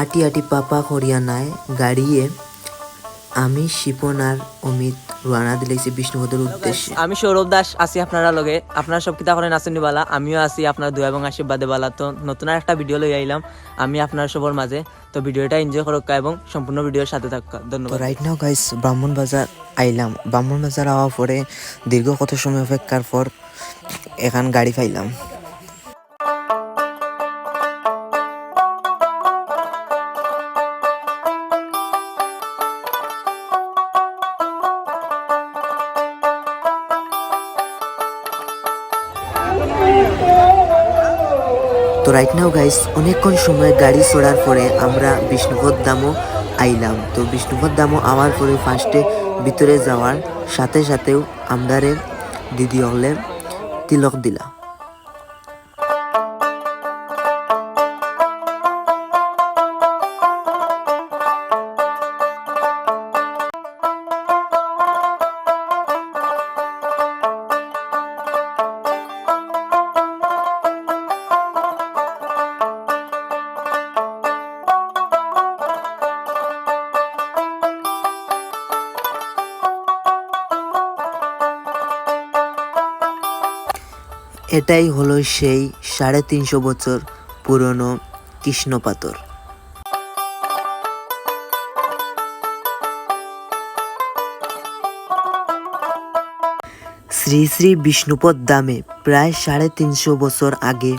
আটি আটি পাপা করিয়া নাই গাড়িয়ে আমি শিপন আর অমিত রানা দিলেছি বিষ্ণুপদের উদ্দেশ্যে। আমি সৌরভ দাস আছি আপনারা লগে। আপনারা সব কিতা করেন আছেন বালা। আমিও আছি আপনার দু এবং আশীর্বাদে বালা। তো নতুন আর একটা ভিডিও লই আইলাম। আমি আপনার সবার মাঝে। তো ভিডিওটা এনজয় করুক এবং সম্পূর্ণ ভিডিওর সাথে থাকুক। তো ধন্যবাদ রাইট নাও গাইস ব্রাহ্মণ বাজার আইলাম। ব্রাহ্মণ বাজার আওয়ার পরে দীর্ঘ কত সময় অপেক্ষার পর এখান গাড়ি পাইলাম। তো রাইট নাও গাইস অনেকক্ষণ সময় গাড়ি চড়ার পরে আমরা বিষ্ণুপদ দামও আইলাম। তো বিষ্ণুপদ দামও আমার পরে ফার্স্টে ভিতরে যাওয়ার সাথে সাথেও আমদারে দিদি হলে তিলক দিলা। এটাই হলো সেই সাড়ে তিনশো বছর পুরনো কৃষ্ণপাতর শ্রী শ্রী বিষ্ণুপদ দামে প্রায় সাড়ে তিনশো বছর আগে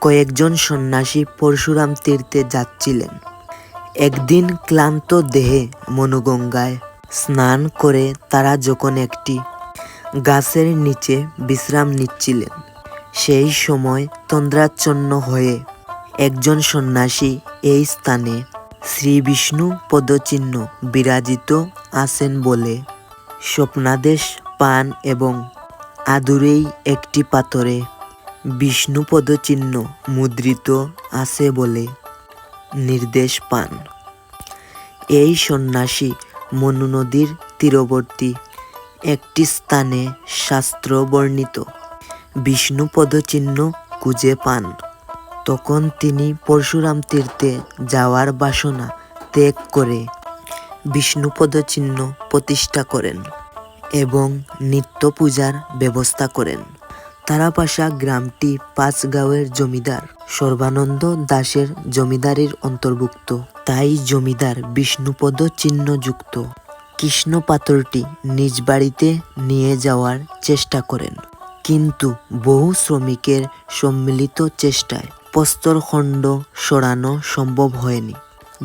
কয়েকজন সন্ন্যাসী পরশুরাম তীর্থে যাচ্ছিলেন। একদিন ক্লান্ত দেহে মনুগঙ্গায় স্নান করে তারা যখন একটি গাছের নিচে বিশ্রাম নিচ্ছিলেন সেই সময় তন্দ্রাচ্ছন্ন হয়ে একজন সন্ন্যাসী এই স্থানে শ্রী বিষ্ণু পদচিহ্ন বিরাজিত আছেন বলে স্বপ্নাদেশ পান এবং আদুরেই একটি পাথরে বিষ্ণু পদচিহ্ন মুদ্রিত আছে বলে নির্দেশ পান। এই সন্ন্যাসী মনু নদীর তীরবর্তী একটি স্থানে শাস্ত্র বর্ণিত। বিষ্ণু পদচিহ্ন খুঁজে পান। তখন তিনি পরশুরাম তীর্থে যাওয়ার বাসনা ত্যাগ করে বিষ্ণু পদচিহ্ন প্রতিষ্ঠা করেন এবং নিত্য পূজার ব্যবস্থা করেন। তারাপাশা গ্রামটি পাঁচগাঁওয়ের জমিদার সর্বানন্দ দাসের জমিদারির অন্তর্ভুক্ত। তাই জমিদার বিষ্ণুপদ চিহ্নযুক্ত কৃষ্ণ পাথরটি নিজ বাড়িতে নিয়ে যাওয়ার চেষ্টা করেন। কিন্তু বহু শ্রমিকের সম্মিলিত চেষ্টায় প্রস্তরখণ্ড সরানো সম্ভব হয়নি।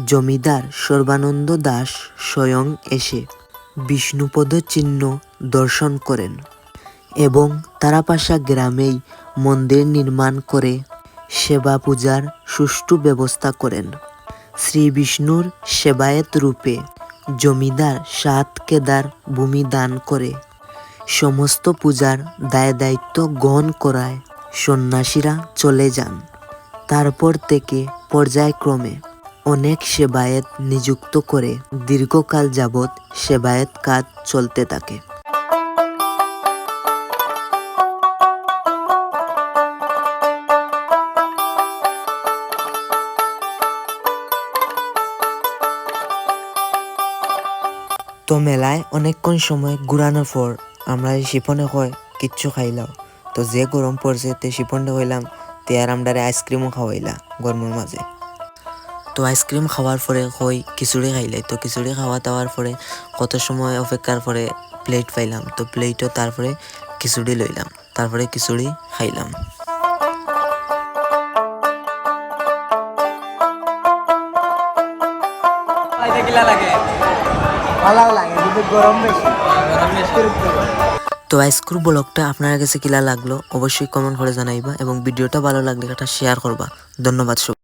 জমিদার সর্বানন্দ দাস স্বয়ং এসে বিষ্ণুপদ চিহ্ন দর্শন করেন এবং তারাপাশা গ্রামেই মন্দির নির্মাণ করে সেবা পূজার সুষ্ঠু ব্যবস্থা করেন। শ্রী বিষ্ণুর সেবায়েত রূপে জমিদার সাত কেদার ভূমি দান করে সমস্ত পূজার দায় দায়িত্ব গ্রহণ করায় সন্ন্যাসীরা চলে যান। তারপর থেকে পর্যায়ক্রমে অনেক সেবায়েত নিযুক্ত করে দীর্ঘকাল যাবৎ সেবায়েত কাজ চলতে থাকে। তো মেলায় অনেকক্ষণ সময় ঘুরানোর পর আমরা শিপনে কয়, কিচ্ছু খাইলাম তো যে গরম পড়ছে তে শিপনটা হইলাম তে আর আমরা আইসক্রিমও খাওয়াইলা গরমের মাঝে তো আইসক্রিম খাওয়ার পরে কই খিচুড়ি খাইলাই তো খিচুড়ি খাওয়া দাওয়ার পরে কত সময় অপেক্ষার পরে প্লেট পাইলাম। তো প্লেটও তারপরে খিচুড়ি লইলাম তারপরে খিচুড়ি খাইলাম। লাগে ভালো লাগে। তো আইসক্রু ব্লগটা আপনার কাছে কিলা লাগল অবশ্যই কমেন্ট করে জানাইবা এবং ভিডিওটা ভালো লাগলে এটা শেয়ার করবা। ধন্যবাদ সব